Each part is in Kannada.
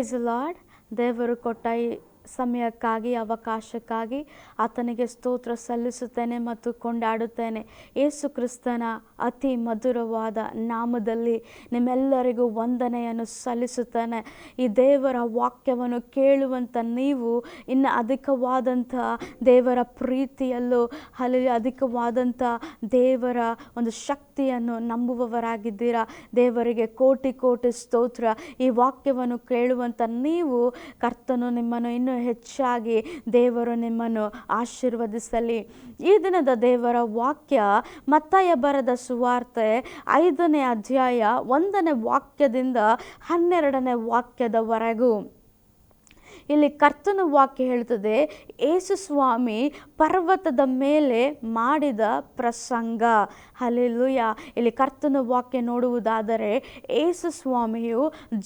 ಪ್ರೈಸ್ ಲಾರ್ಡ್ ದೇವರು ಕೊಟ್ಟ ಈ ಸಮಯಕ್ಕಾಗಿ, ಅವಕಾಶಕ್ಕಾಗಿ ಆತನಿಗೆ ಸ್ತೋತ್ರ ಸಲ್ಲಿಸುತ್ತೇನೆ ಮತ್ತು ಕೊಂಡಾಡುತ್ತೇನೆ. ಯೇಸು ಕ್ರಿಸ್ತನ ಅತಿ ಮಧುರವಾದ ನಾಮದಲ್ಲಿ ನಿಮ್ಮೆಲ್ಲರಿಗೂ ವಂದನೆಯನ್ನು ಸಲ್ಲಿಸುತ್ತೇನೆ. ಈ ದೇವರ ವಾಕ್ಯವನ್ನು ಕೇಳುವಂಥ ನೀವು ಇನ್ನು ಅಧಿಕವಾದಂಥ ದೇವರ ಪ್ರೀತಿಯಲ್ಲೂ, ಅಲ್ಲಿ ಅಧಿಕವಾದಂಥ ದೇವರ ಒಂದು ಶಕ್ತಿಯನ್ನು ನಂಬುವವರಾಗಿದ್ದೀರಾ? ದೇವರಿಗೆ ಕೋಟಿ ಕೋಟಿ ಸ್ತೋತ್ರ. ಈ ವಾಕ್ಯವನ್ನು ಕೇಳುವಂಥ ನೀವು ಕರ್ತನು ನಿಮ್ಮನ್ನು ಇನ್ನೂ ಹೆಚ್ಚಾಗಿ ದೇವರು ನಿಮ್ಮನ್ನು ಆಶೀರ್ವದಿಸಲಿ. ಈ ದಿನದ ದೇವರ ವಾಕ್ಯ ಮತ್ತಾಯ ಬರದ ಸುವಾರ್ತೆ ಐದನೇ ಅಧ್ಯಾಯ ಒಂದನೇ ವಾಕ್ಯದಿಂದ ಹನ್ನೆರಡನೇ ವಾಕ್ಯದವರೆಗೂ. ಇಲ್ಲಿ ಕರ್ತನ ವಾಕ್ಯ ಹೇಳ್ತದೆ, ಏಸು ಸ್ವಾಮಿ ಪರ್ವತದ ಮೇಲೆ ಮಾಡಿದ ಪ್ರಸಂಗ. ಹಲಿಲುಯ ಇಲ್ಲಿ ಕರ್ತನ ವಾಕ್ಯ ನೋಡುವುದಾದರೆ, ಏಸು ಸ್ವಾಮಿಯು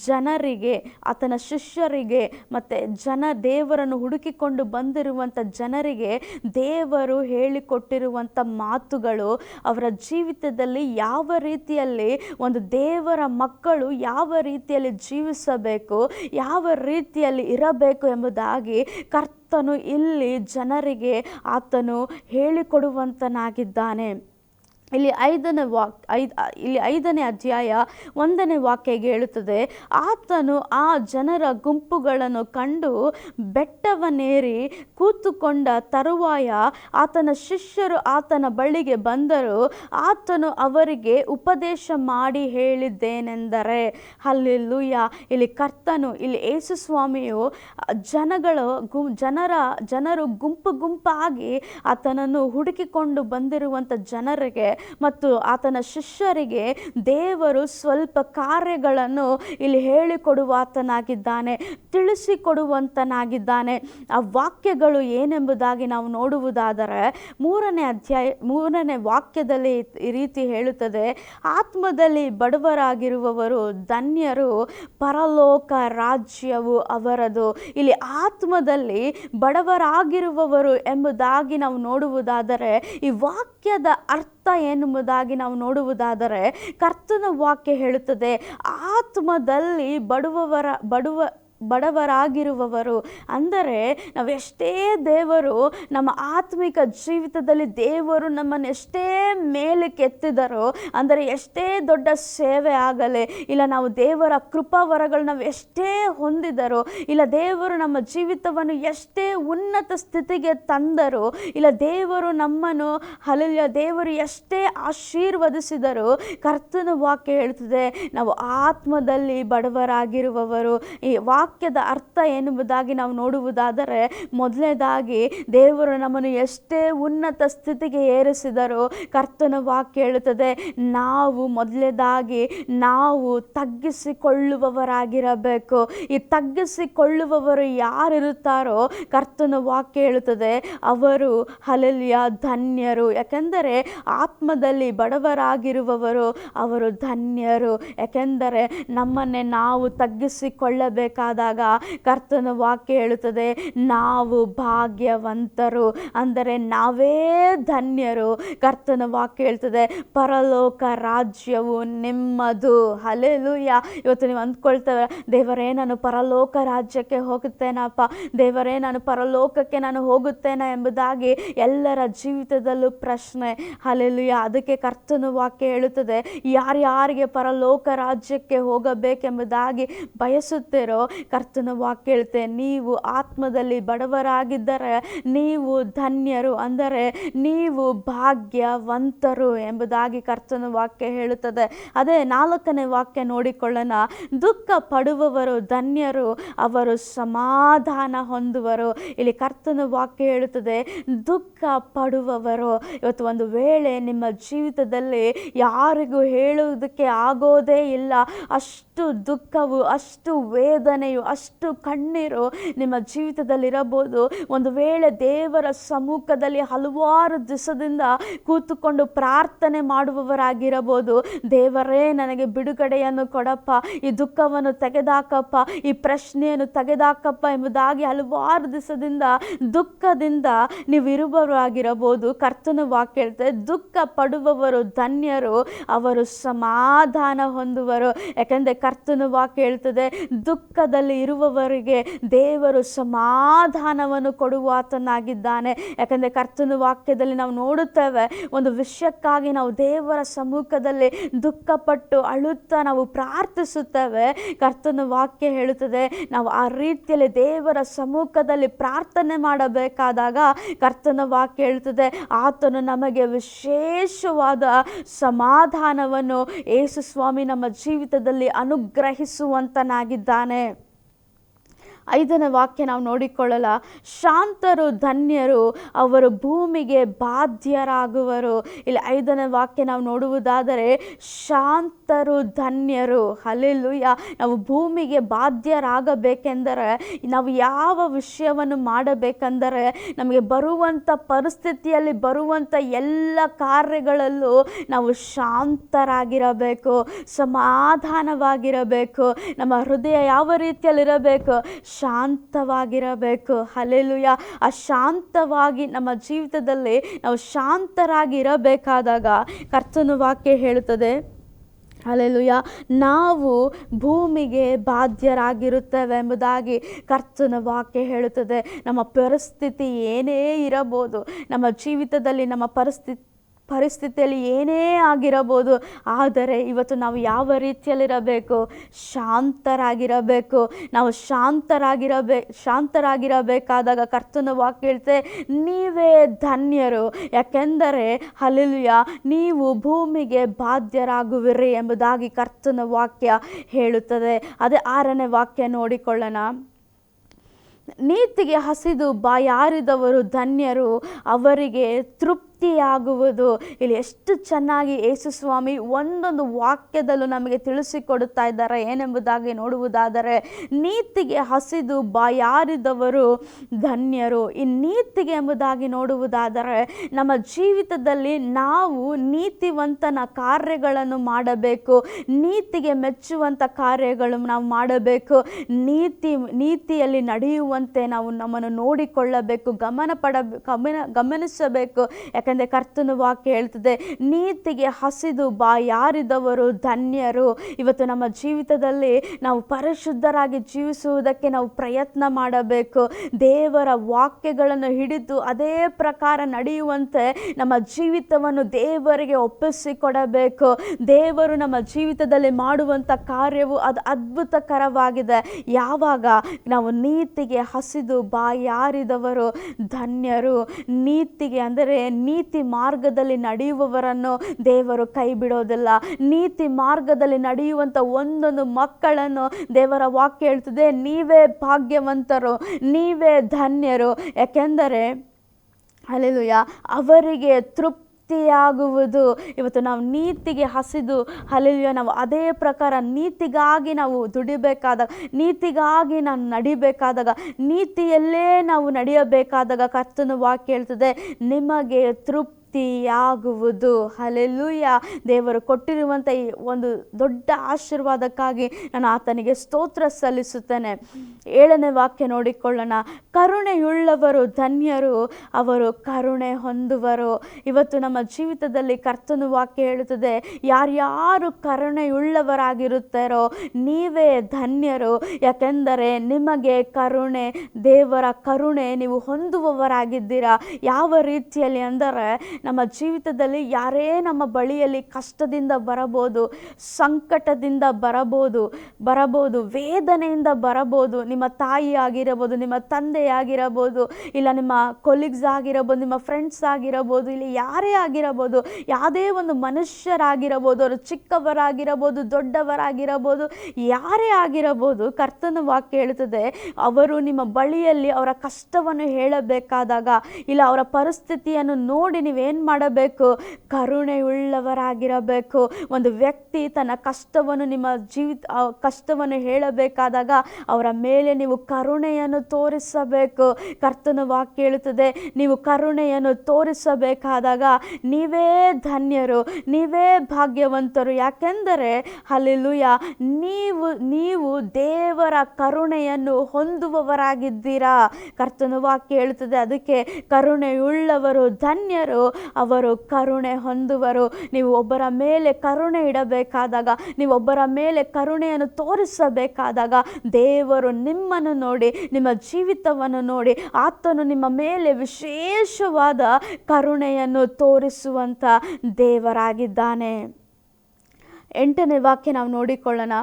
ಜನರಿಗೆ, ಆತನ ಶಿಷ್ಯರಿಗೆ, ಮತ್ತು ಜನ ದೇವರನ್ನು ಹುಡುಕಿಕೊಂಡು ಬಂದಿರುವಂಥ ಜನರಿಗೆ ದೇವರು ಹೇಳಿಕೊಟ್ಟಿರುವಂಥ ಮಾತುಗಳು, ಅವರ ಜೀವಿತದಲ್ಲಿ ಯಾವ ರೀತಿಯಲ್ಲಿ ಒಂದು ದೇವರ ಮಕ್ಕಳು ಯಾವ ರೀತಿಯಲ್ಲಿ ಜೀವಿಸಬೇಕು, ಯಾವ ರೀತಿಯಲ್ಲಿ ಇರಬೇಕು ಎಂಬುದಾಗಿ ಕರ್ತನು ಇಲ್ಲಿ ಜನರಿಗೆ ಆತನು ಹೇಳಿಕೊಡುವಂತನಾಗಿದ್ದಾನೆ. ಇಲ್ಲಿ ಐದನೇ ವಾಕ್, ಐದು, ಇಲ್ಲಿ ಐದನೇ ಅಧ್ಯಾಯ ಒಂದನೇ ವಾಕ್ಯಗೆ ಹೇಳುತ್ತದೆ, ಆತನು ಆ ಜನರ ಗುಂಪುಗಳನ್ನು ಕಂಡು ಬೆಟ್ಟವನ್ನೇರಿ ಕೂತುಕೊಂಡ ತರುವಾಯ ಆತನ ಶಿಷ್ಯರು ಆತನ ಬಳಿಗೆ ಬಂದರು, ಆತನು ಅವರಿಗೆ ಉಪದೇಶ ಮಾಡಿ ಹೇಳಿದ್ದೇನೆಂದರೆ ಅಲ್ಲೆಲ್ಲೂಯ ಇಲ್ಲಿ ಕರ್ತನು, ಇಲ್ಲಿ ಯೇಸು ಸ್ವಾಮಿಯು ಜನಗಳು ಗು, ಜನರ, ಜನರು ಗುಂಪು ಗುಂಪಾಗಿ ಆತನನ್ನು ಹುಡುಕಿಕೊಂಡು ಬಂದಿರುವಂಥ ಜನರಿಗೆ ಮತ್ತು ಆತನ ಶಿಷ್ಯರಿಗೆ ದೇವರು ಸ್ವಲ್ಪ ಕಾರ್ಯಗಳನ್ನು ಇಲ್ಲಿ ಹೇಳಿಕೊಡುವಾತನಾಗಿದ್ದಾನೆ, ತಿಳಿಸಿಕೊಡುವಂತನಾಗಿದ್ದಾನೆ. ಆ ವಾಕ್ಯಗಳು ಏನೆಂಬುದಾಗಿ ನಾವು ನೋಡುವುದಾದರೆ ಮೂರನೇ ಅಧ್ಯಾಯ, ಮೂರನೇ ವಾಕ್ಯದಲ್ಲಿ ಈ ರೀತಿ ಹೇಳುತ್ತದೆ, ಆತ್ಮದಲ್ಲಿ ಬಡವರಾಗಿರುವವರು ಧನ್ಯರು, ಪರಲೋಕ ರಾಜ್ಯವು ಅವರದು. ಇಲ್ಲಿ ಆತ್ಮದಲ್ಲಿ ಬಡವರಾಗಿರುವವರು ಎಂಬುದಾಗಿ ನಾವು ನೋಡುವುದಾದರೆ ಈ ವಾಕ್ಯದ ಅರ್ಥ ಏನೆಂಬುದಾಗಿ ನಾವು ನೋಡುವುದಾದರೆ ಕರ್ತನ ವಾಕ್ಯ ಹೇಳುತ್ತದೆ ಆತ್ಮದಲ್ಲಿ ಬಡವರ ಬಡವ ಬಡವರಾಗಿರುವವರು ಅಂದರೆ ನಾವೆಷ್ಟೇ ದೇವರು ನಮ್ಮ ಆತ್ಮಿಕ ಜೀವಿತದಲ್ಲಿ ದೇವರು ನಮ್ಮನ್ನು ಎಷ್ಟೇ ಮೇಲೆ ಕೆತ್ತಿದರು ಅಂದರೆ ಎಷ್ಟೇ ದೊಡ್ಡ ಸೇವೆ ಆಗಲಿ, ಇಲ್ಲ ನಾವು ದೇವರ ಕೃಪಾವರಗಳು ನಾವು ಎಷ್ಟೇ ಹೊಂದಿದರೋ, ಇಲ್ಲ ದೇವರು ನಮ್ಮ ಜೀವಿತವನ್ನು ಎಷ್ಟೇ ಉನ್ನತ ಸ್ಥಿತಿಗೆ ತಂದರು, ಇಲ್ಲ ದೇವರು ನಮ್ಮನ್ನು ಹಲಿಯ ದೇವರು ಎಷ್ಟೇ ಆಶೀರ್ವದಿಸಿದರು ಕರ್ತನ ವಾಕ್ಯ ಹೇಳ್ತದೆ, ನಾವು ಆತ್ಮದಲ್ಲಿ ಬಡವರಾಗಿರುವವರು, ಈ ವಾಕ್ಯದ ಅರ್ಥ ಎನ್ನುವುದಾಗಿ ನಾವು ನೋಡುವುದಾದರೆ, ಮೊದಲನೇದಾಗಿ ದೇವರು ನಮ್ಮನ್ನು ಎಷ್ಟೇ ಉನ್ನತ ಸ್ಥಿತಿಗೆ ಏರಿಸಿದರೂ ಕರ್ತನ ವಾಕ್ಯ ಹೇಳುತ್ತದೆ, ನಾವು ಮೊದಲನೇದಾಗಿ ನಾವು ತಗ್ಗಿಸಿಕೊಳ್ಳುವವರಾಗಿರಬೇಕು. ಈ ತಗ್ಗಿಸಿಕೊಳ್ಳುವವರು ಯಾರಿರುತ್ತಾರೋ ಕರ್ತನ ವಾಕ್ಯ ಹೇಳುತ್ತದೆ, ಅವರು ಹಲಲಿಯ ಧನ್ಯರು. ಯಾಕೆಂದರೆ ಆತ್ಮದಲ್ಲಿ ಬಡವರಾಗಿರುವವರು ಅವರು ಧನ್ಯರು. ಯಾಕೆಂದರೆ ನಮ್ಮನ್ನೇ ನಾವು ತಗ್ಗಿಸಿಕೊಳ್ಳಬೇಕಾದಾಗ ಕರ್ತನ ವಾಕ್ಯ ಹೇಳುತ್ತದೆ, ನಾವು ಭಾಗ್ಯವಂತರು. ಅಂದರೆ ನಾವೇ ಧನ್ಯರು, ಕರ್ತನ ವಾಕ್ಯ ಹೇಳ್ತದೆ, ಪರಲೋಕ ರಾಜ್ಯವು ನಿಮ್ಮದು. ಹಲೆಲುಯ್ಯ ಇವತ್ತು ನೀವು ಅಂದ್ಕೊಳ್ತೇವೆ, ದೇವರೇ, ನಾನು ಪರಲೋಕ ರಾಜ್ಯಕ್ಕೆ ಹೋಗುತ್ತೇನಪ್ಪ? ದೇವರೇ, ನಾನು ಪರಲೋಕಕ್ಕೆ ನಾನು ಹೋಗುತ್ತೇನೆ? ಎಂಬುದಾಗಿ ಎಲ್ಲರ ಜೀವಿತದಲ್ಲೂ ಪ್ರಶ್ನೆ. ಹಲೆಲುಯ್ಯ ಅದಕ್ಕೆ ಕರ್ತನ ವಾಕ್ಯ ಹೇಳುತ್ತದೆ, ಯಾರ್ಯಾರಿಗೆ ಪರಲೋಕ ರಾಜ್ಯಕ್ಕೆ ಹೋಗಬೇಕೆಂಬುದಾಗಿ ಬಯಸುತ್ತೀರೋ ಕರ್ತನ ವಾಕ್ಯ ಹೇಳುತ್ತೆ ನೀವು ಆತ್ಮದಲ್ಲಿ ಬಡವರಾಗಿದ್ದರೆ ನೀವು ಧನ್ಯರು, ಅಂದರೆ ನೀವು ಭಾಗ್ಯವಂತರು ಎಂಬುದಾಗಿ ಕರ್ತನ ವಾಕ್ಯ ಹೇಳುತ್ತದೆ. ಅದೇ ನಾಲ್ಕನೇ ವಾಕ್ಯ ನೋಡಿಕೊಳ್ಳೋಣ. ದುಃಖ ಪಡುವವರು ಧನ್ಯರು, ಅವರು ಸಮಾಧಾನ ಹೊಂದುವರು ಇಲ್ಲಿ ಕರ್ತನ ವಾಕ್ಯ ಹೇಳುತ್ತದೆ. ದುಃಖ ಪಡುವವರು ಇವತ್ತು ಒಂದು ವೇಳೆ ನಿಮ್ಮ ಜೀವಿತದಲ್ಲಿ ಯಾರಿಗೂ ಹೇಳುವುದಕ್ಕೆ ಆಗೋದೇ ಇಲ್ಲ. ಅಷ್ಟು ದುಃಖವು, ಅಷ್ಟು ವೇದನೆಯು ಅಷ್ಟು ಕಣ್ಣೀರು ನಿಮ್ಮ ಜೀವಿತದಲ್ಲಿರಬಹುದು. ಒಂದು ವೇಳೆ ದೇವರ ಸಮ್ಮುಖದಲ್ಲಿ ಹಲವಾರು ದಿವಸದಿಂದ ಕೂತುಕೊಂಡು ಪ್ರಾರ್ಥನೆ ಮಾಡುವವರಾಗಿರಬಹುದು. ದೇವರೇ, ನನಗೆ ಬಿಡುಗಡೆಯನ್ನು ಕೊಡಪ್ಪ, ಈ ದುಃಖವನ್ನು ತೆಗೆದಾಕಪ್ಪ, ಈ ಪ್ರಶ್ನೆಯನ್ನು ತೆಗೆದಾಕಪ್ಪ ಎಂಬುದಾಗಿ ಹಲವಾರು ದಿವಸದಿಂದ ದುಃಖದಿಂದ ನೀವು ಇರುವವರಾಗಿರಬಹುದು ಕರ್ತನ ವಾಕ್ಯ ದುಃಖ ಪಡುವವರು ಧನ್ಯರು, ಅವರು ಸಮಾಧಾನ ಹೊಂದುವರು. ಯಾಕೆಂದರೆ ಕರ್ತನ ವಾಕ್ಯ ಹೇಳ್ತದೆ, ದುಃಖದಲ್ಲಿ ಇರುವವರಿಗೆ ದೇವರು ಸಮಾಧಾನವನ್ನು ಕೊಡುವಾತನಾಗಿದ್ದಾನೆ. ಯಾಕಂದರೆ ಕರ್ತನ ವಾಕ್ಯದಲ್ಲಿ ನಾವು ನೋಡುತ್ತೇವೆ, ಒಂದು ವಿಷಯಕ್ಕಾಗಿ ನಾವು ದೇವರ ಸಮ್ಮುಖದಲ್ಲಿ ದುಃಖಪಟ್ಟು ಅಳುತ್ತಾ ನಾವು ಪ್ರಾರ್ಥಿಸುತ್ತೇವೆ. ಕರ್ತನ ವಾಕ್ಯ ಹೇಳುತ್ತದೆ, ನಾವು ಆ ರೀತಿಯಲ್ಲಿ ದೇವರ ಸಮ್ಮುಖದಲ್ಲಿ ಪ್ರಾರ್ಥನೆ ಮಾಡಬೇಕಾದಾಗ ಕರ್ತನ ವಾಕ್ಯ ಹೇಳುತ್ತದೆ, ಆತನು ನಮಗೆ ವಿಶೇಷವಾದ ಸಮಾಧಾನವನ್ನು ಯೇಸು ಸ್ವಾಮಿ ನಮ್ಮ ಜೀವಿತದಲ್ಲಿ ಅನುಗ್ರಹಿಸುವಂತನಾಗಿದ್ದಾನೆ. ಐದನೇ ವಾಕ್ಯ ನಾವು ನೋಡಿಕೊಳ್ಳಲ್ಲ. ಶಾಂತರು, ಧನ್ಯರು, ಅವರು ಭೂಮಿಗೆ ಬಾಧ್ಯರಾಗುವರು. ಇಲ್ಲಿ ಐದನೇ ವಾಕ್ಯ ನಾವು ನೋಡುವುದಾದರೆ, ಶಾಂತರು, ಧನ್ಯರು ಅಲ್ಲೆಲ್ಲೂಯ್ಯ ನಾವು ಭೂಮಿಗೆ ಬಾಧ್ಯರಾಗಬೇಕೆಂದರೆ, ನಾವು ಯಾವ ವಿಷಯವನ್ನು ಮಾಡಬೇಕೆಂದರೆ, ನಮಗೆ ಬರುವಂಥ ಪರಿಸ್ಥಿತಿಯಲ್ಲಿ ಬರುವಂಥ ಎಲ್ಲ ಕಾರ್ಯಗಳಲ್ಲೂ ನಾವು ಶಾಂತರಾಗಿರಬೇಕು, ಸಮಾಧಾನವಾಗಿರಬೇಕು, ನಮ್ಮ ಹೃದಯ ಯಾವ ರೀತಿಯಲ್ಲಿರಬೇಕು ಶಾಂತವಾಗಿರಬೇಕು ಅಲ್ಲೆಲ್ಲೂಯ್ಯ ಆ ಶಾಂತವಾಗಿ ನಮ್ಮ ಜೀವಿತದಲ್ಲಿ ನಾವು ಶಾಂತರಾಗಿರಬೇಕಾದಾಗ ಕರ್ತನ ವಾಕ್ಯ ಹೇಳುತ್ತದೆ ಅಲ್ಲೆಲುಯ ನಾವು ಭೂಮಿಗೆ ಬಾಧ್ಯರಾಗಿರುತ್ತೇವೆ ಎಂಬುದಾಗಿ ಕರ್ತನ ವಾಕ್ಯ ಹೇಳುತ್ತದೆ. ನಮ್ಮ ಪರಿಸ್ಥಿತಿ ಏನೇ ಇರಬಹುದು, ನಮ್ಮ ಜೀವಿತದಲ್ಲಿ ನಮ್ಮ ಪರಿಸ್ಥಿತಿ ಪರಿಸ್ಥಿತಿಯಲ್ಲಿ ಏನೇ ಆಗಿರಬಹುದು, ಆದರೆ ಇವತ್ತು ನಾವು ಯಾವ ರೀತಿಯಲ್ಲಿರಬೇಕು? ಶಾಂತರಾಗಿರಬೇಕು. ನಾವು ಶಾಂತರಾಗಿರಬೇ, ಶಾಂತರಾಗಿರಬೇಕಾದಾಗ ಕರ್ತನ ವಾಕ್ಯ ಹೇಳ್ತೆ ನೀವೇ ಧನ್ಯರು. ಯಾಕೆಂದರೆ ಅಲ್ಲಿಯ ನೀವು ಭೂಮಿಗೆ ಬಾಧ್ಯರಾಗುವಿರಿ ಎಂಬುದಾಗಿ ಕರ್ತನ ವಾಕ್ಯ ಹೇಳುತ್ತದೆ. ಅದೇ ಆರನೇ ವಾಕ್ಯ ನೋಡಿಕೊಳ್ಳೋಣ. ನೀತಿಗೆ ಹಸಿದು ಬಾಯಾರಿದವರು ಧನ್ಯರು, ಅವರಿಗೆ ತೃಪ್ತಿಯಾಗುವುದು. ಇಲ್ಲಿ ಎಷ್ಟು ಚೆನ್ನಾಗಿ ಯೇಸು ಸ್ವಾಮಿ ಒಂದೊಂದು ವಾಕ್ಯದಲ್ಲೂ ನಮಗೆ ತಿಳಿಸಿಕೊಡುತ್ತಾ ಇದ್ದಾರೆ. ಏನೆಂಬುದಾಗಿ ನೋಡುವುದಾದರೆ, ನೀತಿಗೆ ಹಸಿದು ಬಾಯಾರಿದವರು ಧನ್ಯರು. ಈ ನೀತಿಗೆ ಎಂಬುದಾಗಿ ನೋಡುವುದಾದರೆ, ನಮ್ಮ ಜೀವಿತದಲ್ಲಿ ನಾವು ನೀತಿವಂತನ ಕಾರ್ಯಗಳನ್ನು ಮಾಡಬೇಕು. ನೀತಿಗೆ ಮೆಚ್ಚುವಂಥ ಕಾರ್ಯಗಳು ನಾವು ಮಾಡಬೇಕು. ನೀತಿ, ನೀತಿಯಲ್ಲಿ ನಡೆಯುವಂತೆ ನಾವು ನಮ್ಮನ್ನು ನೋಡಿಕೊಳ್ಳಬೇಕು ಗಮನ ಪಡ ಗಮನ, ಗಮನಿಸಬೇಕು. ಯಾಕಂದರೆ ಕರ್ತನ ವಾಕ್ಯ ಹೇಳ್ತದೆ, ನೀತಿಗೆ ಹಸಿದು ಬಾ ಯಾರಿದವರು ಧನ್ಯರು. ಇವತ್ತು ನಮ್ಮ ಜೀವಿತದಲ್ಲಿ ನಾವು ಪರಿಶುದ್ಧರಾಗಿ ಜೀವಿಸುವುದಕ್ಕೆ ನಾವು ಪ್ರಯತ್ನ ಮಾಡಬೇಕು. ದೇವರ ವಾಕ್ಯಗಳನ್ನು ಹಿಡಿದು ಅದೇ ಪ್ರಕಾರ ನಡೆಯುವಂತೆ ನಮ್ಮ ಜೀವಿತವನ್ನು ದೇವರಿಗೆ ಒಪ್ಪಿಸಿಕೊಡಬೇಕು. ದೇವರು ನಮ್ಮ ಜೀವಿತದಲ್ಲಿ ಮಾಡುವಂಥ ಕಾರ್ಯವು ಅದು ಅದ್ಭುತಕರವಾಗಿದೆ. ಯಾವಾಗ? ನಾವು ನೀತಿಗೆ ಹಸಿದು ಬಾ ಯಾರಿದವರು ಧನ್ಯರು. ನೀತಿಗೆ ಅಂದರೆ ನೀತಿ ಮಾರ್ಗದಲ್ಲಿ ನಡೆಯುವವರನ್ನು ದೇವರು ಕೈ ಬಿಡೋದಿಲ್ಲ. ನೀತಿ ಮಾರ್ಗದಲ್ಲಿ ನಡೆಯುವಂಥ ಒಂದೊಂದು ಮಕ್ಕಳನ್ನು ದೇವರ ವಾಕ್ಯ ಹೇಳ್ತದೆ. ನೀವೇ ಭಾಗ್ಯವಂತರು, ನೀವೇ ಧನ್ಯರು. ಯಾಕೆಂದರೆ ಅಲ್ಲೆಲುಯ್ಯ ಅವರಿಗೆ ತೃಪ್ತಿಯಾಗುವುದು ಇವತ್ತು ನಾವು ನೀತಿಗೆ ಹಸಿದು ಅಲ್ಲೆಲುಯ್ಯ ನಾವು ಅದೇ ಪ್ರಕಾರ ನೀತಿಗಾಗಿ ನಾವು ದುಡಿಬೇಕಾದಾಗ ನೀತಿಗಾಗಿ ನಾನು ನಡಿಬೇಕಾದಾಗ, ನೀತಿಯಲ್ಲೇ ನಾವು ನಡೆಯಬೇಕಾದಾಗ ಕರ್ತನ ವಾಕ್ಯ ಹೇಳ್ತದೆ, ನಿಮಗೆ ತೃಪ್ತಿ ಆಗುವುದು ಹಲೆಲುಯ್ಯ ದೇವರು ಕೊಟ್ಟಿರುವಂಥ ಈ ಒಂದು ದೊಡ್ಡ ಆಶೀರ್ವಾದಕ್ಕಾಗಿ ನಾನು ಆತನಿಗೆ ಸ್ತೋತ್ರ ಸಲ್ಲಿಸುತ್ತೇನೆ. ಏಳನೇ ವಾಕ್ಯ ನೋಡಿಕೊಳ್ಳೋಣ. ಕರುಣೆಯುಳ್ಳವರು ಧನ್ಯರು, ಅವರು ಕರುಣೆ ಹೊಂದುವರು. ಇವತ್ತು ನಮ್ಮ ಜೀವಿತದಲ್ಲಿ ಕರ್ತನ ವಾಕ್ಯ ಹೇಳುತ್ತದೆ, ಯಾರ್ಯಾರು ಕರುಣೆಯುಳ್ಳವರಾಗಿರುತ್ತಾರೋ ನೀವೇ ಧನ್ಯರು. ಯಾಕೆಂದರೆ ನಿಮಗೆ ಕರುಣೆ, ದೇವರ ಕರುಣೆ, ನೀವು ಹೊಂದುವವರಾಗಿದ್ದೀರಾ. ಯಾವ ರೀತಿಯಲ್ಲಿ ಅಂದರೆ ನಮ್ಮ ಜೀವಿತದಲ್ಲಿ ಯಾರೇ ನಮ್ಮ ಬಳಿಯಲ್ಲಿ ಕಷ್ಟದಿಂದ ಬರಬಹುದು ಸಂಕಟದಿಂದ ಬರಬಹುದು ಬರಬಹುದು ವೇದನೆಯಿಂದ ಬರಬಹುದು ನಿಮ್ಮ ತಾಯಿ ಆಗಿರಬಹುದು ನಿಮ್ಮ ತಂದೆ ಆಗಿರಬಹುದು ಇಲ್ಲ ನಿಮ್ಮ ಕೊಲೀಗ್ಸ್ ಆಗಿರಬಹುದು ನಿಮ್ಮ ಫ್ರೆಂಡ್ಸ್ ಆಗಿರಬಹುದು ಇಲ್ಲಿ ಯಾರೇ ಆಗಿರಬಹುದು ಯಾವುದೇ ಒಂದು ಮನುಷ್ಯರಾಗಿರಬಹುದು ಅವರು ಚಿಕ್ಕವರಾಗಿರಬಹುದು ದೊಡ್ಡವರಾಗಿರಬಹುದು ಯಾರೇ ಆಗಿರಬಹುದು ಕರ್ತನ ವಾಕ್ಯ ಹೇಳುತ್ತದೆ, ಅವರು ನಿಮ್ಮ ಬಳಿಯಲ್ಲಿ ಅವರ ಕಷ್ಟವನ್ನು ಹೇಳಬೇಕಾದಾಗ, ಇಲ್ಲ ಅವರ ಪರಿಸ್ಥಿತಿಯನ್ನು ನೋಡಿ ನೀವೇನು ಮಾಡಬೇಕು? ಕರುಣೆಯುಳ್ಳವರಾಗಿರಬೇಕು. ಒಂದು ವ್ಯಕ್ತಿ ತನ್ನ ಕಷ್ಟವನ್ನು ನಿಮ್ಮ ಜೀವಿತ ಕಷ್ಟವನ್ನು ಹೇಳಬೇಕಾದಾಗ ಅವರ ಮೇಲೆ ನೀವು ಕರುಣೆಯನ್ನು ತೋರಿಸಬೇಕು. ಕರ್ತನ ವಾಕ್ಯ ಹೇಳುತ್ತದೆ, ನೀವು ಕರುಣೆಯನ್ನು ತೋರಿಸಬೇಕಾದಾಗ ನೀವೇ ಧನ್ಯರು, ನೀವೇ ಭಾಗ್ಯವಂತರು. ಯಾಕೆಂದರೆ ಅಲ್ಲಿಲುಯ ನೀವು ನೀವು ದೇವರ ಕರುಣೆಯನ್ನು ಹೊಂದುವವರಾಗಿದ್ದೀರಾ. ಕರ್ತನ ವಾಕ್ಯ ಹೇಳುತ್ತದೆ, ಅದಕ್ಕೆ ಕರುಣೆಯುಳ್ಳವರು ಧನ್ಯರು. ಅವರು ಕರುಣೆ ಹೊಂದುವರು. ನೀವು ಒಬ್ಬರ ಮೇಲೆ ಕರುಣೆ ಇಡಬೇಕಾದಾಗ, ನೀವು ಒಬ್ಬರ ಮೇಲೆ ಕರುಣೆಯನ್ನು ತೋರಿಸಬೇಕಾದಾಗ, ದೇವರು ನಿಮ್ಮನ್ನು ನೋಡಿ, ನಿಮ್ಮ ಜೀವಿತವನ್ನು ನೋಡಿ, ಆತನು ನಿಮ್ಮ ಮೇಲೆ ವಿಶೇಷವಾದ ಕರುಣೆಯನ್ನು ತೋರಿಸುವಂಥ ದೇವರಾಗಿದ್ದಾನೆ. ಎಂಟನೇ ವಾಕ್ಯ ನಾವು ನೋಡಿಕೊಳ್ಳೋಣ.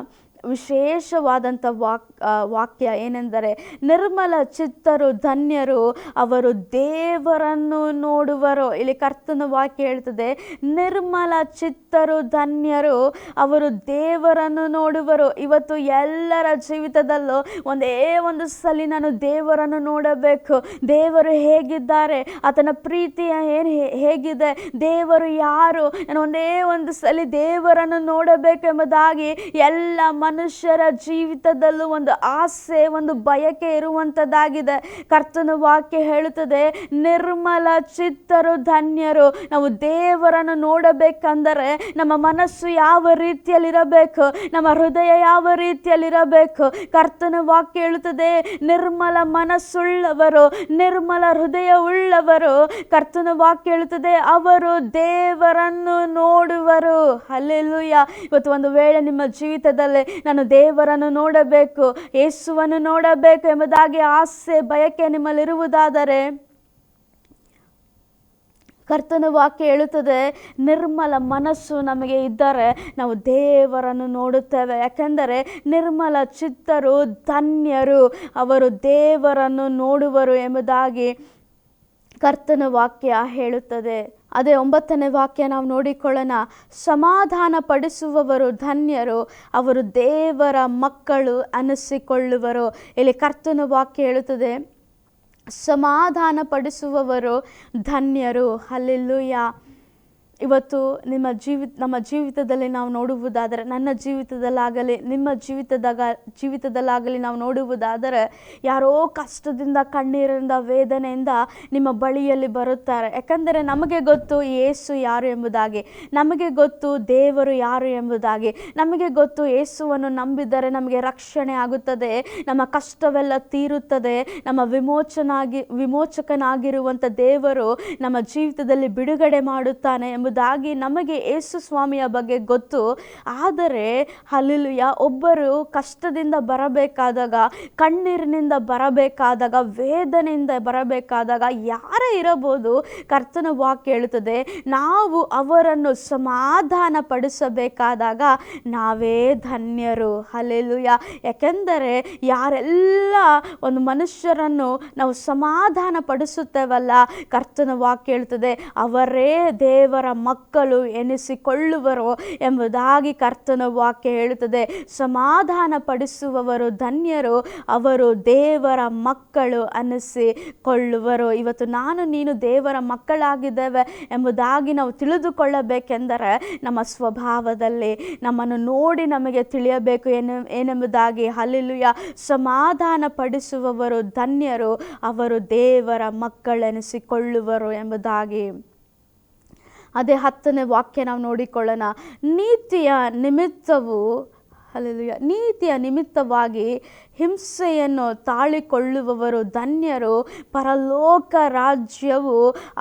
ವಿಶೇಷವಾದಂಥ ವಾಕ್ ವಾಕ್ಯ ಏನೆಂದರೆ, ನಿರ್ಮಲ ಚಿತ್ತರು ಧನ್ಯರು, ಅವರು ದೇವರನ್ನು ನೋಡುವರು. ಇಲ್ಲಿ ಕರ್ತನ ವಾಕ್ಯ ಹೇಳ್ತದೆ, ನಿರ್ಮಲ ಚಿತ್ತರು ಧನ್ಯರು, ಅವರು ದೇವರನ್ನು ನೋಡುವರು. ಇವತ್ತು ಎಲ್ಲರ ಜೀವಿತದಲ್ಲೂ ಒಂದೇ ಒಂದು ಸಲ ನಾನು ದೇವರನ್ನು ನೋಡಬೇಕು. ದೇವರು ಹೇಗಿದ್ದಾರೆ, ಆತನ ಪ್ರೀತಿಯ ಏನು ಹೇಗಿದೆ, ದೇವರು ಯಾರು, ನಾನು ಒಂದೇ ಒಂದು ಸಲ ದೇವರನ್ನು ನೋಡಬೇಕೆಂಬುದಾಗಿ ಎಲ್ಲ ಮನುಷ್ಯರ ಜೀವಿತದಲ್ಲೂ ಒಂದು ಆಸೆ, ಒಂದು ಬಯಕೆ ಇರುವಂಥದ್ದಾಗಿದೆ. ಕರ್ತನ ವಾಕ್ಯ ಹೇಳುತ್ತದೆ, ನಿರ್ಮಲ ಚಿತ್ತರು ಧನ್ಯರು. ನಾವು ದೇವರನ್ನು ನೋಡಬೇಕಂದರೆ ನಮ್ಮ ಮನಸ್ಸು ಯಾವ ರೀತಿಯಲ್ಲಿರಬೇಕು, ನಮ್ಮ ಹೃದಯ ಯಾವ ರೀತಿಯಲ್ಲಿರಬೇಕು? ಕರ್ತನ ವಾಕ್ಯ ಹೇಳುತ್ತದೆ, ನಿರ್ಮಲ ಮನಸ್ಸುಳ್ಳವರು, ನಿರ್ಮಲ ಹೃದಯ ಉಳ್ಳವರು ಕರ್ತನ ವಾಕ್ಯ ಹೇಳುತ್ತದೆ, ಅವರು ದೇವರನ್ನು ನೋಡುವರು. ಅಲ್ಲೆಲ್ಲೂಯ್ಯ ಇವತ್ತು ಒಂದು ವೇಳೆ ನಿಮ್ಮ ಜೀವಿತದಲ್ಲಿ ನಾನು ದೇವರನ್ನು ನೋಡಬೇಕು, ಯೇಸುವನ್ನು ನೋಡಬೇಕು ಎಂಬುದಾಗಿ ಆಸೆ, ಬಯಕೆ ನಿಮ್ಮಲ್ಲಿರುವುದಾದರೆ ಕರ್ತನ ವಾಕ್ಯ ಹೇಳುತ್ತದೆ, ನಿರ್ಮಲ ಮನಸ್ಸು ನಮಗೆ ಇದ್ದರೆ ನಾವು ದೇವರನ್ನು ನೋಡುತ್ತೇವೆ. ಯಾಕೆಂದರೆ ನಿರ್ಮಲ ಚಿತ್ತರು, ಧನ್ಯರು, ಅವರು ದೇವರನ್ನು ನೋಡುವರು ಎಂಬುದಾಗಿ ಕರ್ತನ ವಾಕ್ಯ ಹೇಳುತ್ತದೆ. ಅದೇ ಒಂಬತ್ತನೇ ವಾಕ್ಯ ನಾವು ನೋಡಿಕೊಳ್ಳೋಣ. ಸಮಾಧಾನ ಪಡಿಸುವವರು ಧನ್ಯರು, ಅವರು ದೇವರ ಮಕ್ಕಳು ಅನಿಸಿಕೊಳ್ಳುವರು. ಇಲ್ಲಿ ಕರ್ತನ ವಾಕ್ಯ ಹೇಳುತ್ತದೆ ಸಮಾಧಾನ ಪಡಿಸುವವರು ಧನ್ಯರು. ಅಲ್ಲೆಲ್ಲೂಯ್ಯ ಇವತ್ತು ನಿಮ್ಮ ಜೀವಿ, ನಮ್ಮ ಜೀವಿತದಲ್ಲಿ ನಾವು ನೋಡುವುದಾದರೆ, ನನ್ನ ಜೀವಿತದಲ್ಲಾಗಲಿ, ನಿಮ್ಮ ಜೀವಿತದಾಗ, ಜೀವಿತದಲ್ಲಾಗಲಿ ನಾವು ನೋಡುವುದಾದರೆ, ಯಾರೋ ಕಷ್ಟದಿಂದ, ಕಣ್ಣೀರಿಂದ, ವೇದನೆಯಿಂದ ನಿಮ್ಮ ಬಳಿಯಲ್ಲಿ ಬರುತ್ತಾರೆ. ಯಾಕಂದರೆ ನಮಗೆ ಗೊತ್ತು ಏಸು ಯಾರು ಎಂಬುದಾಗಿ. ನಮಗೆ ಗೊತ್ತು ದೇವರು ಯಾರು ಎಂಬುದಾಗಿ. ನಮಗೆ ಗೊತ್ತು ಏಸುವನ್ನು ನಂಬಿದರೆ ನಮಗೆ ರಕ್ಷಣೆ ಆಗುತ್ತದೆ, ನಮ್ಮ ಕಷ್ಟವೆಲ್ಲ ತೀರುತ್ತದೆ, ನಮ್ಮ ವಿಮೋಚನಾಗಿ, ವಿಮೋಚಕನಾಗಿರುವಂಥ ದೇವರು ನಮ್ಮ ಜೀವಿತದಲ್ಲಿ ಬಿಡುಗಡೆ ಮಾಡುತ್ತಾನೆ ಎಂಬುದಾಗಿ ನಮಗೆ ಯೇಸು ಸ್ವಾಮಿಯ ಬಗ್ಗೆ ಗೊತ್ತು. ಆದರೆ ಅಲ್ಲಿಯ ಒಬ್ಬರು ಕಷ್ಟದಿಂದ ಬರಬೇಕಾದಾಗ, ಕಣ್ಣೀರಿನಿಂದ ಬರಬೇಕಾದಾಗ, ವೇದನೆಯಿಂದ ಬರಬೇಕಾದಾಗ ಯಾರೇ ಇರಬಹುದು ಕರ್ತನ ವಾಕ್ ಹೇಳುತ್ತದೆ. ನಾವು ಅವರನ್ನು ಸಮಾಧಾನ ಪಡಿಸಬೇಕಾದಾಗ ನಾವೇ ಧನ್ಯರು. ಅಲ್ಲೆಲುಯ ಯಾಕೆಂದರೆ, ಯಾರೆಲ್ಲ ಒಂದು ಮನುಷ್ಯರನ್ನು ನಾವು ಸಮಾಧಾನ ಪಡಿಸುತ್ತೇವಲ್ಲ ಕರ್ತನ ವಾಕ್ ಹೇಳ್ತದೆ ಅವರೇ ದೇವರ ಮಕ್ಕಳು ಎನಿಸಿಕೊಳ್ಳುವರು ಎಂಬುದಾಗಿ ಕರ್ತನ ವಾಕ್ಯ ಹೇಳುತ್ತದೆ. ಸಮಾಧಾನ ಪಡಿಸುವವರು ಧನ್ಯರು, ಅವರು ದೇವರ ಮಕ್ಕಳು ಅನಿಸಿಕೊಳ್ಳುವರು. ಇವತ್ತು ನಾನು ನೀನು ದೇವರ ಮಕ್ಕಳಾಗಿದ್ದೇವೆ ಎಂಬುದಾಗಿ ನಾವು ತಿಳಿದುಕೊಳ್ಳಬೇಕೆಂದರೆ ನಮ್ಮ ಸ್ವಭಾವದಲ್ಲಿ ನಮ್ಮನ್ನು ನೋಡಿ ನಮಗೆ ತಿಳಿಯಬೇಕು ಏನು ಏನೆಂಬುದಾಗಿ. ಹಲ್ಲಿಲುಯ. ಸಮಾಧಾನ ಪಡಿಸುವವರು ಧನ್ಯರು, ಅವರು ದೇವರ ಮಕ್ಕಳೆನಿಸಿಕೊಳ್ಳುವರು ಎಂಬುದಾಗಿ. ಅದೇ ಹತ್ತನೇ ವಾಕ್ಯ ನಾವು ನೋಡಿಕೊಳ್ಳೋಣ. ನೀತಿಯ ನಿಮಿತ್ತವು ಅಲ್ಲಿ ನೀತಿಯ ನಿಮಿತ್ತವಾಗಿ ಹಿಂಸೆಯನ್ನು ತಾಳಿಕೊಳ್ಳುವವರು ಧನ್ಯರು. ಪರಲೋಕ ರಾಜ್ಯವು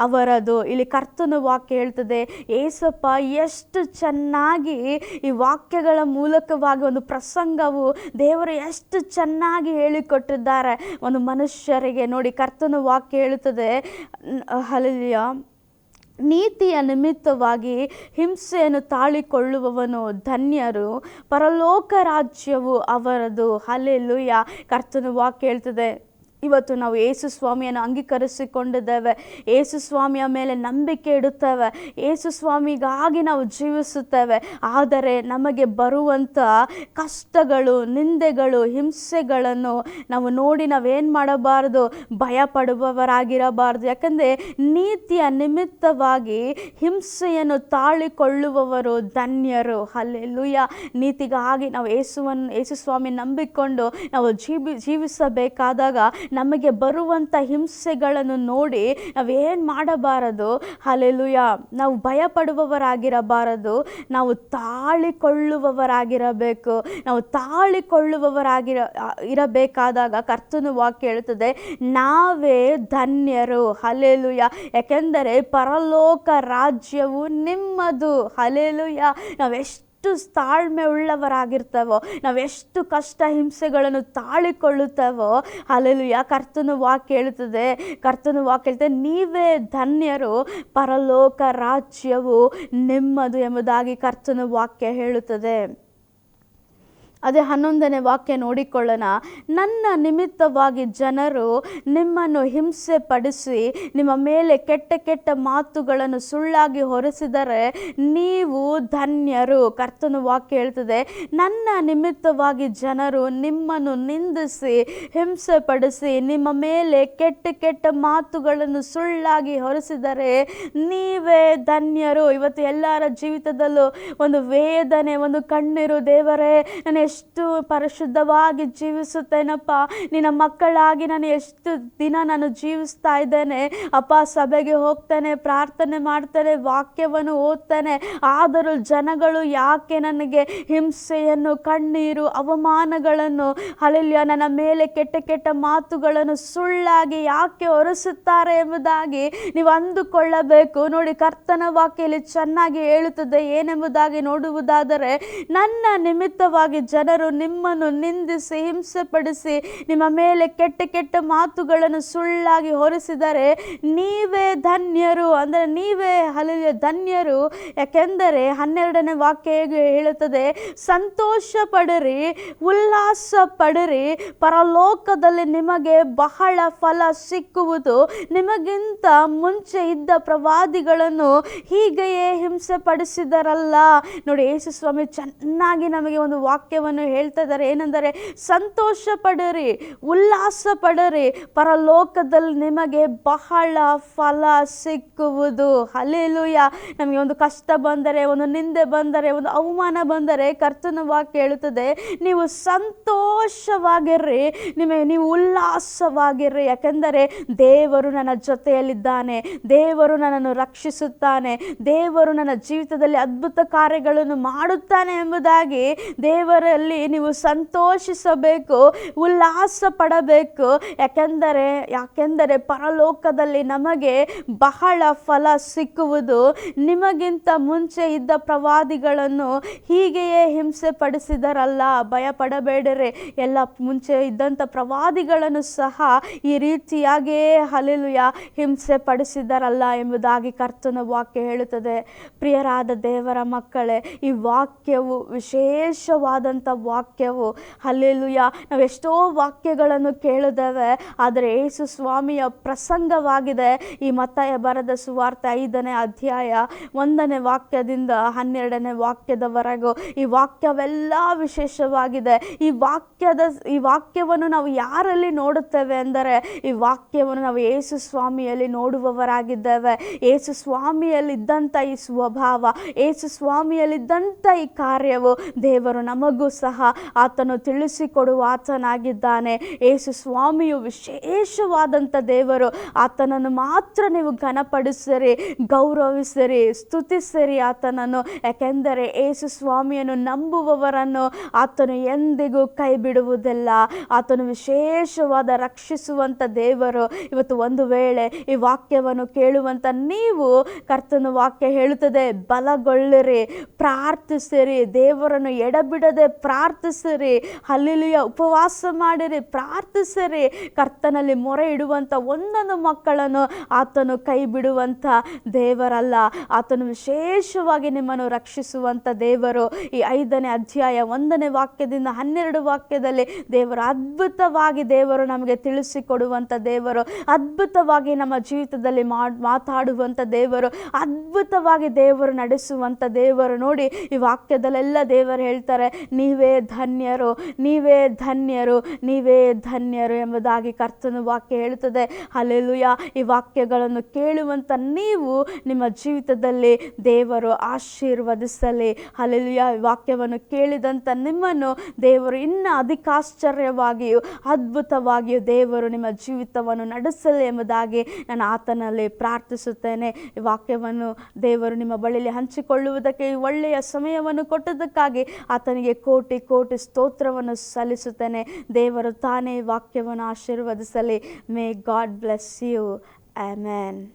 ಅವರದು. ಇಲ್ಲಿ ಕರ್ತನ ವಾಕ್ಯ ಹೇಳ್ತದೆ, ಏಸಪ್ಪ, ಎಷ್ಟು ಚೆನ್ನಾಗಿ ಈ ವಾಕ್ಯಗಳ ಮೂಲಕವಾಗಿ ಒಂದು ಪ್ರಸಂಗವು ದೇವರು ಎಷ್ಟು ಚೆನ್ನಾಗಿ ಹೇಳಿಕೊಟ್ಟಿದ್ದಾರೆ. ಒಂದು ಮನುಷ್ಯರಿಗೆ ನೋಡಿ ಕರ್ತನ ವಾಕ್ಯ ಹೇಳುತ್ತದೆ ಅಲ್ಲಿಯ ನೀತಿಯ ನಿಮಿತ್ತವಾಗಿ ಹಿಂಸೆಯನ್ನು ತಾಳಿಕೊಳ್ಳುವವನು ಧನ್ಯರು. ಪರಲೋಕ ರಾಜ್ಯವು ಅವರದು. ಅಲ್ಲೆಲ್ಲುಯ್ಯ ಕರ್ತನ ವಾಕ್ಯ ಹೇಳ್ತದೆ. ಇವತ್ತು ನಾವು ಯೇಸು ಸ್ವಾಮಿಯನ್ನು ಅಂಗೀಕರಿಸಿಕೊಂಡಿದ್ದೇವೆ. ಯೇಸು ಸ್ವಾಮಿಯ ಮೇಲೆ ನಂಬಿಕೆ ಇಡುತ್ತೇವೆ. ಯೇಸು ಸ್ವಾಮಿಗಾಗಿ ನಾವು ಜೀವಿಸುತ್ತೇವೆ. ಆದರೆ ನಮಗೆ ಬರುವಂಥ ಕಷ್ಟಗಳು, ನಿಂದೆಗಳು, ಹಿಂಸೆಗಳನ್ನು ನಾವು ನೋಡಿ ನಾವೇನು ಮಾಡಬಾರ್ದು? ಭಯ ಪಡುವವರಾಗಿರಬಾರ್ದು ಯಾಕಂದರೆ ನೀತಿಯ ನಿಮಿತ್ತವಾಗಿ ಹಿಂಸೆಯನ್ನು ತಾಳಿಕೊಳ್ಳುವವರು ಧನ್ಯರು. ಅಲ್ಲೆಲ್ಲುಯ್ಯ ನೀತಿಗಾಗಿ ನಾವು ಯೇಸುವನ್ನು ಯೇಸು ಸ್ವಾಮಿ ನಂಬಿಕೊಂಡು ನಾವು ಜೀವಿ, ಜೀವಿಸಬೇಕಾದಾಗ ನಮಗೆ ಬರುವಂಥ ಹಿಂಸೆಗಳನ್ನು ನೋಡಿ ನಾವೇನು ಮಾಡಬಾರದು? ಹಲೆಲುಯ ನಾವು ಭಯಪಡುವವರಾಗಿರಬಾರದು. ನಾವು ತಾಳಿಕೊಳ್ಳುವವರಾಗಿರಬೇಕು. ನಾವು ತಾಳಿಕೊಳ್ಳುವವರಾಗಿರ ಇರಬೇಕಾದಾಗ ಕರ್ತನು ವಾಕ್ಯ ಹೇಳುತ್ತದೆ, ನಾವೇ ಧನ್ಯರು. ಹಲೆಲುಯ ಯಾಕೆಂದರೆ ಪರಲೋಕ ರಾಜ್ಯವು ನಿಮ್ಮದು. ಹಲೆಲುಯ ನಾವೆಷ್ಟು ತಾಳ್ಮೆ ಉಳ್ಳವರಾಗಿರ್ತೇವೋ ಎಷ್ಟು ಕಷ್ಟ ಹಿಂಸೆಗಳನ್ನು ತಾಳಿಕೊಳ್ಳುತ್ತೇವೋ ಯಾ ಕರ್ತನ ವಾಕ್ ಹೇಳುತ್ತದೆ ಕರ್ತನ ವಾಕ್ ಹೇಳ್ತದೆ ನೀವೇ ಧನ್ಯರು, ಪರಲೋಕ ರಾಜ್ಯವು ನಿಮ್ಮದು ಎಂಬುದಾಗಿ ಕರ್ತನ ವಾಕ್ಯ ಹೇಳುತ್ತದೆ. ಅದೇ ಹನ್ನೊಂದನೇ ವಾಕ್ಯ ನೋಡಿಕೊಳ್ಳೋಣ. ನನ್ನ ನಿಮಿತ್ತವಾಗಿ ಜನರು ನಿಮ್ಮನ್ನು ಹಿಂಸೆ ಪಡಿಸಿ ನಿಮ್ಮ ಮೇಲೆ ಕೆಟ್ಟ ಕೆಟ್ಟ ಮಾತುಗಳನ್ನು ಸುಳ್ಳಾಗಿ ಹೊರಿಸಿದರೆ ನೀವು ಧನ್ಯರು. ಕರ್ತನ ವಾಕ್ಯ ಹೇಳ್ತದೆ, ನನ್ನ ನಿಮಿತ್ತವಾಗಿ ಜನರು ನಿಮ್ಮನ್ನು ನಿಂದಿಸಿ ಹಿಂಸೆ ಪಡಿಸಿ ನಿಮ್ಮ ಮೇಲೆ ಕೆಟ್ಟ ಕೆಟ್ಟ ಮಾತುಗಳನ್ನು ಸುಳ್ಳಾಗಿ ಹೊರಿಸಿದರೆ ನೀವೇ ಧನ್ಯರು. ಇವತ್ತು ಎಲ್ಲರ ಜೀವಿತದಲ್ಲೂ ಒಂದು ವೇದನೆ, ಒಂದು ಕಣ್ಣೀರು ದೇವರೇ ನಾನು ಎಷ್ಟು ಪರಿಶುದ್ಧವಾಗಿ ಜೀವಿಸುತ್ತೇನಪ್ಪ. ನಿನ್ನ ಮಕ್ಕಳಾಗಿ ನಾನು ಎಷ್ಟು ದಿನ ನಾನು ಜೀವಿಸ್ತಾ ಇದ್ದೇನೆ. ಅಪ್ಪ, ಸಭೆಗೆ ಹೋಗ್ತೇನೆ, ಪ್ರಾರ್ಥನೆ ಮಾಡ್ತೇನೆ, ವಾಕ್ಯವನ್ನು ಓದ್ತೇನೆ. ಆದರೂ ಜನಗಳು ಯಾಕೆ ನನಗೆ ಹಿಂಸೆಯನ್ನು, ಕಣ್ಣೀರು, ಅವಮಾನಗಳನ್ನು ಅಲ್ಲಿಯ ನನ್ನ ಮೇಲೆ ಕೆಟ್ಟ ಕೆಟ್ಟ ಮಾತುಗಳನ್ನು ಸುಳ್ಳಾಗಿ ಯಾಕೆ ಹೊರಿಸುತ್ತಾರೆ ಎಂಬುದಾಗಿ ನೀವು ಅಂದುಕೊಳ್ಳಬೇಕು. ನೋಡಿ, ಕರ್ತನ ವಾಕ್ಯಲ್ಲಿ ಚೆನ್ನಾಗಿ ಹೇಳುತ್ತದೆ ಏನೆಂಬುದಾಗಿ ನೋಡುವುದಾದರೆ, ನನ್ನ ನಿಮಿತ್ತವಾಗಿ ಜನರು ನಿಮ್ಮನ್ನು ನಿಂದಿಸಿ, ಹಿಂಸೆಪಡಿಸಿ, ನಿಮ್ಮ ಮೇಲೆ ಕೆಟ್ಟ ಕೆಟ್ಟ ಮಾತುಗಳನ್ನು ಸುಳ್ಳಾಗಿ ಹೊರಿಸಿದರೆ ನೀವೇ ಧನ್ಯರು. ಅಂದರೆ ನೀವೇ ಹಲಿಯ ಧನ್ಯರು. ಯಾಕೆಂದರೆ ಹನ್ನೆರಡನೇ ವಾಕ್ಯ ಹೇಗೆ ಹೇಳುತ್ತದೆ? ಸಂತೋಷ ಪಡರಿ ಉಲ್ಲಾಸ ಪಡರಿ ಪರಲೋಕದಲ್ಲಿ ನಿಮಗೆ ಬಹಳ ಫಲ ಸಿಕ್ಕುವುದು. ನಿಮಗಿಂತ ಮುಂಚೆ ಇದ್ದ ಪ್ರವಾದಿಗಳನ್ನು ಹೀಗೆಯೇ ಹಿಂಸೆ ಪಡಿಸಿದರಲ್ಲ ನೋಡಿ, ಯೇಸು ಸ್ವಾಮಿ ಚೆನ್ನಾಗಿ ನಮಗೆ ಒಂದು ವಾಕ್ಯವನ್ನು ಹೇಳ್ತಾ ಇದ್ದಾರೆ. ಏನೆಂದರೆ ಸಂತೋಷ ಪಡರಿ ಉಲ್ಲಾಸ ಪಡರಿ ಪರಲೋಕದಲ್ಲಿ ನಿಮಗೆ ಬಹಳ ಫಲ ಸಿಕ್ಕುವುದು. ಅಲ್ಲೆಲುಯ ನಮಗೆ ಒಂದು ಕಷ್ಟ ಬಂದರೆ, ಒಂದು ನಿಂದೆ ಬಂದರೆ, ಒಂದು ಅವಮಾನ ಬಂದರೆ ಕರ್ತನ ವಾಕ್ಯ ಹೇಳುತ್ತದೆ, ನೀವು ಸಂತೋಷವಾಗಿರ್ರಿ. ನಿಮಗೆ ನೀವು ಉಲ್ಲಾಸವಾಗಿರ್ರಿ. ಯಾಕೆಂದರೆ, ದೇವರು ನನ್ನ ಜೊತೆಯಲ್ಲಿದ್ದಾನೆ. ದೇವರು ನನ್ನನ್ನು ರಕ್ಷಿಸುತ್ತಾನೆ. ದೇವರು ನನ್ನ ಜೀವಿತದಲ್ಲಿ ಅದ್ಭುತ ಕಾರ್ಯಗಳನ್ನು ಮಾಡುತ್ತಾನೆ ಎಂಬುದಾಗಿ ನೀವು ಸಂತೋಷಿಸಬೇಕು ಉಲ್ಲಾಸ ಪಡಬೇಕು ಯಾಕೆಂದರೆ ಯಾಕೆಂದರೆ ಪರಲೋಕದಲ್ಲಿ ನಮಗೆ ಬಹಳ ಫಲ ಸಿಕ್ಕುವುದು. ನಿಮಗಿಂತ ಮುಂಚೆ ಇದ್ದ ಪ್ರವಾದಿಗಳನ್ನು ಹೀಗೆಯೇ ಹಿಂಸೆ ಪಡಿಸಿದರಲ್ಲ ಭಯ ಪಡಬೇಡರೆ ಎಲ್ಲ ಮುಂಚೆ ಇದ್ದಂಥ ಪ್ರವಾದಿಗಳನ್ನು ಸಹ ಈ ರೀತಿಯಾಗಿಯೇ ಹಲಿಲುಯ ಹಿಂಸೆ ಪಡಿಸಿದರಲ್ಲ ಎಂಬುದಾಗಿ ಕರ್ತನ ವಾಕ್ಯ ಹೇಳುತ್ತದೆ. ಪ್ರಿಯರಾದ ದೇವರ ಮಕ್ಕಳೇ, ಈ ವಾಕ್ಯವು ವಿಶೇಷವಾದಂಥ ವಾಕ್ಯವು. ನಾವು ನಾವೆಷ್ಟೋ ವಾಕ್ಯಗಳನ್ನು ಕೇಳಿದ್ದೇವೆ, ಆದರೆ ಯೇಸು ಸ್ವಾಮಿಯ ಪ್ರಸಂಗವಾಗಿದೆ. ಈ ಮತ್ತಾಯ ಬರದ ಸುವಾರ್ತೆ ಐದನೇ ಅಧ್ಯಾಯ ಒಂದನೇ ವಾಕ್ಯದಿಂದ ಹನ್ನೆರಡನೇ ವಾಕ್ಯದವರೆಗೂ. ಈ ವಾಕ್ಯವೆಲ್ಲ ವಿಶೇಷವಾಗಿದೆ. ಈ ವಾಕ್ಯದ, ಈ ವಾಕ್ಯವನ್ನು ನಾವು ಯಾರಲ್ಲಿ ನೋಡುತ್ತೇವೆ ಅಂದರೆ, ಈ ವಾಕ್ಯವನ್ನು ನಾವು ಯೇಸು ಸ್ವಾಮಿಯಲ್ಲಿ ನೋಡುವವರಾಗಿದ್ದೇವೆ. ಯೇಸು ಸ್ವಾಮಿಯಲ್ಲಿದ್ದಂಥ ಈ ಸ್ವಭಾವ, ಯೇಸು ಸ್ವಾಮಿಯಲ್ಲಿದ್ದಂಥ ಈ ಕಾರ್ಯವು ದೇವರು ನಮಗೂ ಸಹ ಆತನು ತಿಳಿಸಿಕೊಡುವ ಆತನಾಗಿದ್ದಾನೆ. ಯೇಸು ಸ್ವಾಮಿಯು ವಿಶೇಷವಾದಂಥ ದೇವರು. ಆತನನ್ನು ಮಾತ್ರ ನೀವು ಘನಪಡಿಸಿರಿ, ಗೌರವಿಸಿರಿ, ಸ್ತುತಿಸಿರಿ ಆತನನ್ನು. ಯಾಕೆಂದರೆ ಯೇಸು ಸ್ವಾಮಿಯನ್ನು ನಂಬುವವರನ್ನು ಆತನು ಎಂದಿಗೂ ಕೈ ಬಿಡುವುದಿಲ್ಲ ಆತನು ವಿಶೇಷವಾದ ರಕ್ಷಿಸುವಂಥ ದೇವರು. ಇವತ್ತು ಒಂದು ವೇಳೆ ಈ ವಾಕ್ಯವನ್ನು ಕೇಳುವಂಥ ನೀವು ಕರ್ತನ ವಾಕ್ಯ ಹೇಳುತ್ತದೆ, ಬಲಗೊಳ್ಳಿರಿ, ಪ್ರಾರ್ಥಿಸಿರಿ, ದೇವರನ್ನು ಎಡಬಿಡದೆ ಪ್ರಾರ್ಥಿಸಿರಿ. ಅಲ್ಲಿಯ ಉಪವಾಸ ಮಾಡಿರಿ. ಪ್ರಾರ್ಥಿಸಿರಿ. ಕರ್ತನಲ್ಲಿ ಮೊರೆ ಇಡುವಂಥ ಒಂದೊಂದು ಮಕ್ಕಳನ್ನು ಆತನು ಕೈ ಬಿಡುವಂಥ ದೇವರಲ್ಲ. ಆತನು ವಿಶೇಷವಾಗಿ ನಿಮ್ಮನ್ನು ರಕ್ಷಿಸುವಂಥ ದೇವರು. ಈ ಐದನೇ ಅಧ್ಯಾಯ ಒಂದನೇ ವಾಕ್ಯದಿಂದ ಹನ್ನೆರಡು ವಾಕ್ಯದಲ್ಲಿ ದೇವರು ಅದ್ಭುತವಾಗಿ ದೇವರು ನಮಗೆ ತಿಳಿಸಿಕೊಡುವಂಥ ದೇವರು. ಅದ್ಭುತವಾಗಿ ನಮ್ಮ ಜೀವಿತದಲ್ಲಿ ಮಾತಾಡುವಂಥ ದೇವರು. ಅದ್ಭುತವಾಗಿ ದೇವರು ನಡೆಸುವಂಥ ದೇವರು. ನೋಡಿ, ಈ ವಾಕ್ಯದಲ್ಲೆಲ್ಲ ದೇವರು ಹೇಳ್ತಾರೆ, ನೀ ನೀವೇ ಧನ್ಯರು ನೀವೇ ಧನ್ಯರು ನೀವೇ ಧನ್ಯರು ಎಂಬುದಾಗಿ ಕರ್ತನ ವಾಕ್ಯ ಹೇಳುತ್ತದೆ. ಅಲ್ಲೆಲುಯ ಈ ವಾಕ್ಯಗಳನ್ನು ಕೇಳುವಂಥ ನೀವು ನಿಮ್ಮ ಜೀವಿತದಲ್ಲಿ ದೇವರು ಆಶೀರ್ವದಿಸಲಿ. ಅಲ್ಲೆಲುಯ ಈ ವಾಕ್ಯವನ್ನು ಕೇಳಿದಂಥ ನಿಮ್ಮನ್ನು ದೇವರು ಇನ್ನೂ ಅಧಿಕಾಶ್ಚರ್ಯವಾಗಿಯೂ ಅದ್ಭುತವಾಗಿಯೂ ದೇವರು ನಿಮ್ಮ ಜೀವಿತವನ್ನು ನಡೆಸಲಿ ಎಂಬುದಾಗಿ ನಾನು ಆತನಲ್ಲಿ ಪ್ರಾರ್ಥಿಸುತ್ತೇನೆ. ಈ ವಾಕ್ಯವನ್ನು ದೇವರು ನಿಮ್ಮ ಬಳಿಯಲ್ಲಿ ಹಂಚಿಕೊಳ್ಳುವುದಕ್ಕೆ ಒಳ್ಳೆಯ ಸಮಯವನ್ನು ಕೊಟ್ಟದಕ್ಕಾಗಿ ಆತನಿಗೆ ಕೋಟಿ ಕೋಟಿ ಸ್ತೋತ್ರವನ್ನು ಸಲ್ಲಿಸುತ್ತೇನೆ. ದೇವರು ತಾನೇ ವಾಕ್ಯವನ್ನು ಆಶೀರ್ವದಿಸಲಿ. May God bless you amen